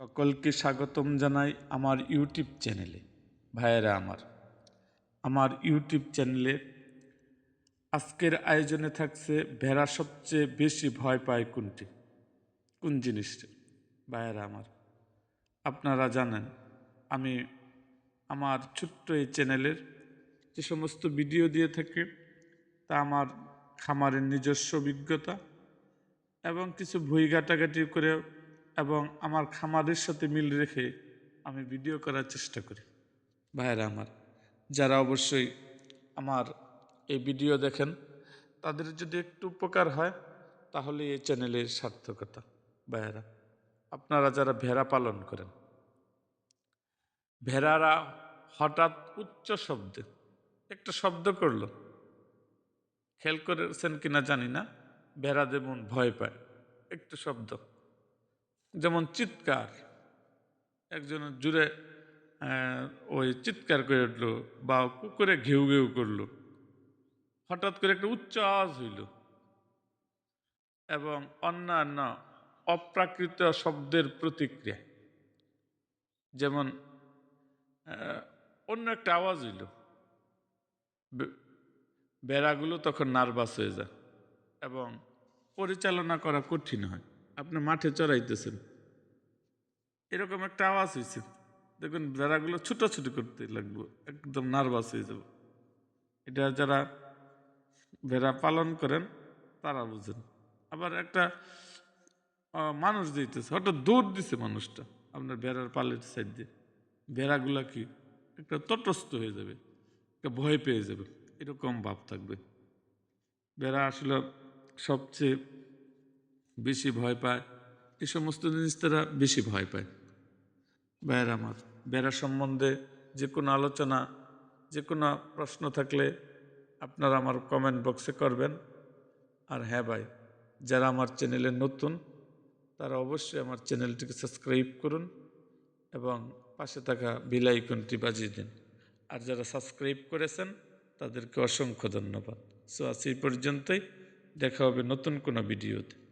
সকলকে স্বাগতম জানাই আমার ইউটিউব চ্যানেলে। ভাইয়েরা আমার আমার ইউটিউব চ্যানেলে আজকের আয়োজনে থাকছে ভেড়া সবচেয়ে বেশি ভয় পায় কোনটি? কোন জিনিসটা? ভাইয়েরা আমার, আপনারা জানেন, আমি আমার ছোট্ট এই চ্যানেলের যে সমস্ত ভিডিও দিয়ে থাকি, তা আমার খামারের নিজস্ব অভিজ্ঞতা এবং কিছু ভুই ঘাটাঘাটি করে এবং আমার খামারের সাথে মিল রেখে আমি ভিডিও করার চেষ্টা করি। ভাইয়েরা আমার, যারা অবশ্যই আমার এই ভিডিও দেখেন, তাদের যদি একটু উপকার হয়, তাহলে এই চ্যানেলের সার্থকতা। ভাইয়েরা, আপনারা যারা ভেড়া পালন করেন, ভেড়ারা হঠাৎ উচ্চ শব্দে একটা শব্দ করল। খেয়াল করেছেন কিনা জানি না ভেড়া যেমন ভয় পায়, একটু শব্দ। যেমন চিৎকার একজনের জুড়ে ওই চিৎকার করে উঠল বা কুকুরে ঘেউ ঘেউ করল। হঠাৎ করে একটা উচ্চ আওয়াজ হইল এবং অন্যান্য অপ্রাকৃত শব্দের প্রতিক্রিয়া। যেমন অন্য একটা আওয়াজ হইল। বেড়াগুলো তখন নার্ভাস হয়ে যায় এবং পরিচালনা করা কঠিন হয়। আপনি মাঠে চড়াইতেছেন। এরকম একটা আওয়াজ হয়েছে দেখুন বেড়াগুলো ছুটোছুটি করতে লাগল একদম নার্ভাস হয়ে যাব। এটা যারা ভেড়া পালন করেন, তারা বুঝেন। আবার একটা মানুষ দিতেছে হঠাৎ দৌড় দিছে মানুষটা আপনার বেড়ার পালের সাইড দিয়ে। বেড়াগুলা কি, একটা তটস্থ হয়ে যাবে, একটা ভয় পেয়ে যাবে। এরকম ভাব থাকবে। বেড়া আসলে সবচেয়ে বেশি ভয় পায়। এ সমস্ত জিনিস তারা বেশি ভয় পায়। ভাইয়ের আমার, বেড়া সম্বন্ধে যে কোনো আলোচনা, যে কোনো প্রশ্ন থাকলে আপনারা আমার কমেন্ট বক্সে করবেন। আর হ্যাঁ ভাই, যারা আমার চ্যানেলে নতুন, তারা অবশ্যই আমার চ্যানেলটিকে সাবস্ক্রাইব করুন এবং পাশে থাকা বেল আইকনটি বাজিয়ে দিন। আর যারা সাবস্ক্রাইব করেছেন, তাদেরকে অসংখ্য ধন্যবাদ। সো আজ এই পর্যন্তই। দেখা হবে নতুন কোনো ভিডিওতে